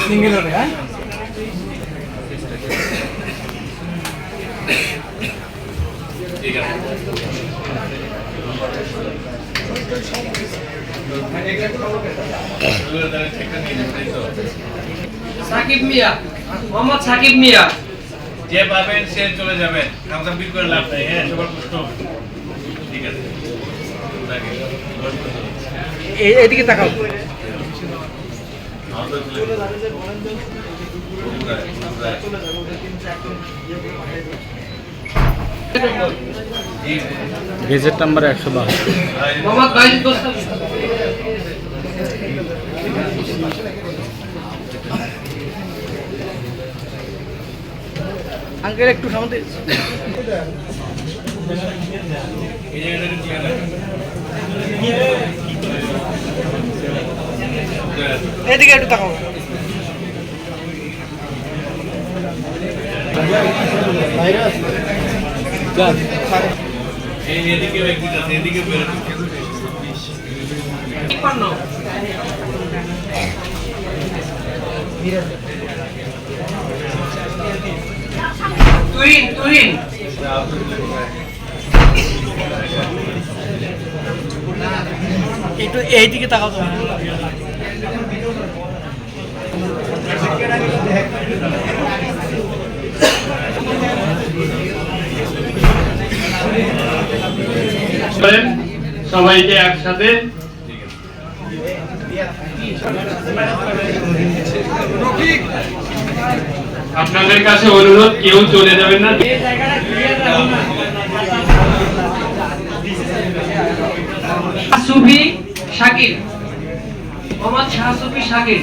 Single হবে হ্যাঁ? সাকিব মিয়া মোহাম্মদ সাকিব মিয়া। যে পাবেন সে চলে যাবেন কামটা বিল করে লাভ নেই হ্যাঁ সবার কষ্ট ঠিক আছে। এইদিকে তাকাও। গেজেট নাম্বার একশো গোস্তামি আঙ্কেল একটু সামনে এই জায়গাটা একটু খেয়াল রাখবেন। এদিকে একটু তাকাও। তুহিন তুহিন। একটু এইদিকে তাকাও তো। সবাইকে একসাথে। আপনাদের কাছে অনুরোধ, কেউ চলে যাবেন না। সুফি শাকির মোহাম্মদ শাহ সুফি শাকির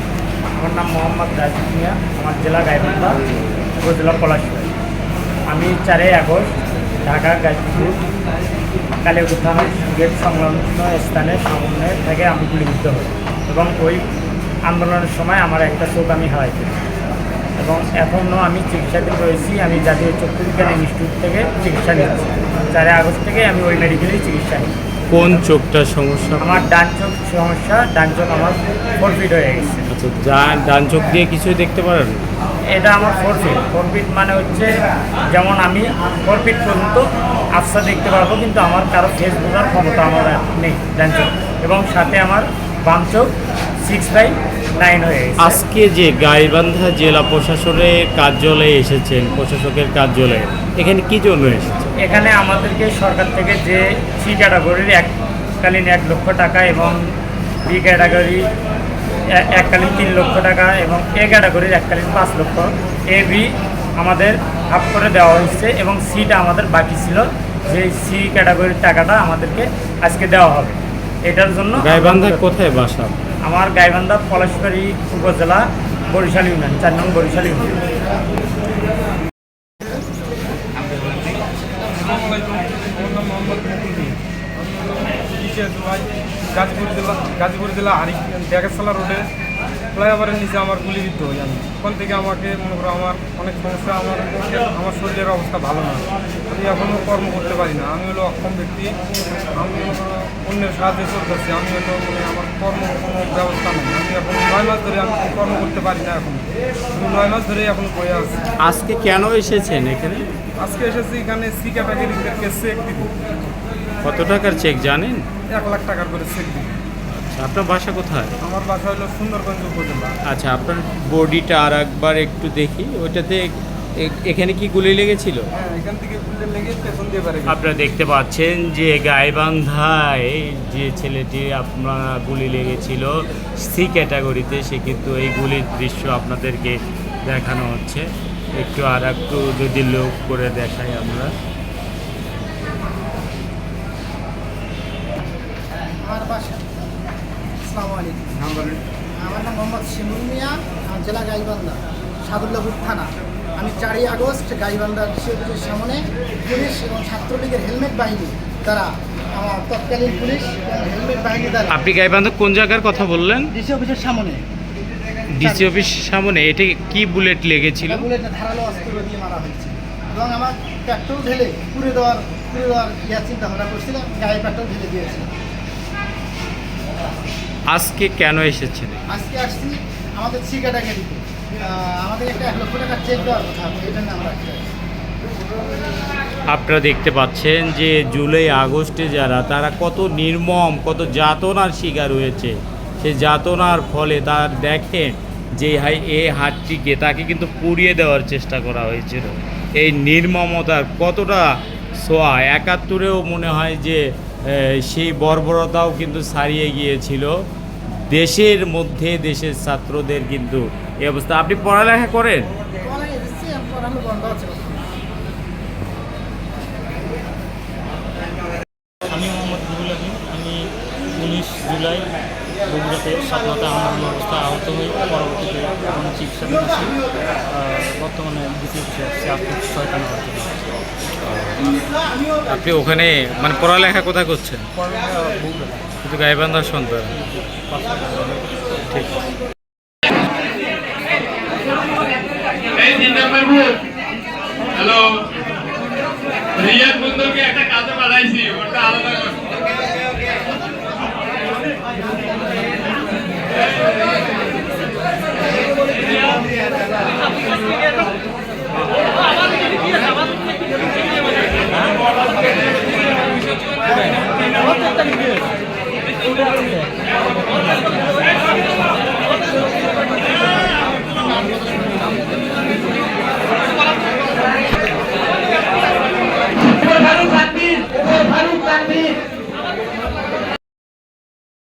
আমার নাম মোহাম্মদ রাজীব মিয়া আমার জেলা গাইবান্ধা উপজেলা পলাশবাড়ি। আমি চারই আগস্ট ঢাকা গাজীপুর কালীপুর থানার গেট সংলগ্ন স্থানে সামনে থেকে আমি গুলিবিদ্ধ হই এবং ওই আন্দোলনের সময় আমার একটা চোখ আমি হারাই এবং এখনও আমি চিকিৎসাধীন রয়েছি আমি জাতীয় চক্ষু বিজ্ঞান ইনস্টিটিউট থেকে চিকিৎসা নিচ্ছি। চারই আগস্ট থেকে আমি ওই মেডিকেলেই চিকিৎসা নিই কোন চোখটার সমস্যা? আমার ডান চোখ সমস্যা ডান চোখ আমার ফোর ফিট হয়ে গেছে। যা- ডান চোখ দিয়ে কিছুই দেখতে পারেন? এটা আমার ফোর ফিট ফোর ফিট মানে হচ্ছে যেমন আমি ফোর ফিট পর্যন্ত আফসা দেখতে পারব কিন্তু আমার কারও ফেস বোঝার ক্ষমতা আমার নেই ডান চোখ। এবং সাথে আমার বাম চোখ সিক্স বাই নাইন হয়ে আজকে যে গাইবান্ধা জেলা প্রশাসনের কার্যালয়ে এসেছেন প্রশাসকের কার্যালয়ে এখানে কি জন্য এসেছে এখানে আমাদেরকে সরকার থেকে যে সি ক্যাটাগরির এককালীন এক লক্ষ টাকা এবং বি ক্যাটাগরি এককালীন তিন লক্ষ টাকা এবং এ ক্যাটাগরির এককালীন পাঁচ লক্ষ। এ বি আমাদের হাফ করে দেওয়া হয়েছে এবং সিটা আমাদের বাকি ছিল। যে সি ক্যাটাগরির টাকাটা আমাদেরকে আজকে দেওয়া হবে। এটার জন্য গাইবান্ধায় কোথায় বাসা? আমার গাইবান্ধা পলাশবাড়ি উপজেলা বরিশাল ইউনিয়ন চার নং বরিশাল ইউনিয়ন। গাজীপুর জেলা গাজীপুর জেলা ডেকেরসালা রোডে ফ্লাইওভারের নিচে আমার গুলিবিদ্ধ হই আমি। ওখান থেকে আমাকে মনে করো আমার অনেক সমস্যা আমার আমার শরীরের অবস্থা ভালো না। আমি এখনও কর্ম করতে পারি না। আমি হলো অক্ষম ব্যক্তি আমি অন্যের সাহায্যে চলতেছি। আমি হলো মানে আমার কর্ম কোনো ব্যবস্থা নেই। আমি এখন নয় মাস ধরে আমি কর্ম করতে পারি না এখন। আমি নয় মাস ধরে এখন বয়ে আছি। আজকে কেন এসেছেন এখানে? আজকে এসেছি এখানে সি ক্যাটাগরিদেরকে চেক দিতে কত টাকার চেক জানেন? এক লাখ টাকার করে চেক আচ্ছা, আপনার বাসা কোথায়? আমার বাসা হলো সুন্দরগঞ্জ উপজেলা। আচ্ছা আপনার বডিটা আর একবার একটু দেখি। ওইটাতে এখানে কি গুলি লেগেছিল? হ্যাঁ আপনারা দেখতে পাচ্ছেন যে গাইবান্ধায় যে ছেলেটি আপনার গুলি লেগেছিল সি ক্যাটাগরিতে সে কিন্তু এই গুলির দৃশ্য আপনাদেরকে দেখানো হচ্ছে। একটু আর একটু যদি লোক করে দেখাই আমরা। আসসালামু আলাইকুম। আমার নাম মোহাম্মদ শিমুল মিয়া আমার জেলা গাইবান্ধা সাদুল্লাপুর থানা। আমি চারই আগস্ট গাইবান্ধা অফিসের সামনে পুলিশ এবং ছাত্রলীগের হেলমেট বাহিনী তারা আমার তৎকালীন পুলিশ এবং হেলমেট বাহিনী দ্বারা আপনি গাইবান্ধা কোন জায়গার কথা বললেন? ডিসি অফিসের সামনে। ডিসি অফিস সামনে এটি কি বুলেট লেগেছিল? বুলেট ধারালো অস্ত্র দিয়ে মারা হয়েছে। এবং আমার পেট্রোল ঢেলে পুড়ে দেওয়ার পুড়ে দেওয়ার ইয়া চিন্তা ভাবনা করছিলাম গায়ে পেট্রোল ঢেলে দিয়েছি। আজকে কেন এসেছেন? আজকে আসছি আমাদের ক্যাটাগরিতে আমাদের একটা এক লক্ষ টাকার চেক দেওয়ার কথা এই জন্য আমরা আপনারা দেখতে পাচ্ছেন যে জুলাই আগস্টে যারা তারা কত নির্মম কত যাতনার শিকার হয়েছে। সেই যাতনার ফলে তার দেখেন যে হাই এ হাতটিকে তাকে কিন্তু পুড়িয়ে দেওয়ার চেষ্টা করা হয়েছিল। এই নির্মমতার কতটা সোয়া একাত্তরেও মনে হয় যে সেই বর্বরতাও কিন্তু ছাড়িয়ে গিয়েছিল। দেশের মধ্যে দেশের ছাত্রদের কিন্তু এই অবস্থা। আপনি পড়ালেখা করেন? আমি মোহাম্মদ আমি উনিশ জুলাই বগুড়াতে সাতমাতা আন্দোলন অবস্থায় আহত পরবর্তীতে চিকিৎসাধীন আছি বর্তমানে আপনি ওখানে মানে পড়ালেখা কোথায় করছেন? কিন্তু গাইবান্ধার সন্তান ঠিক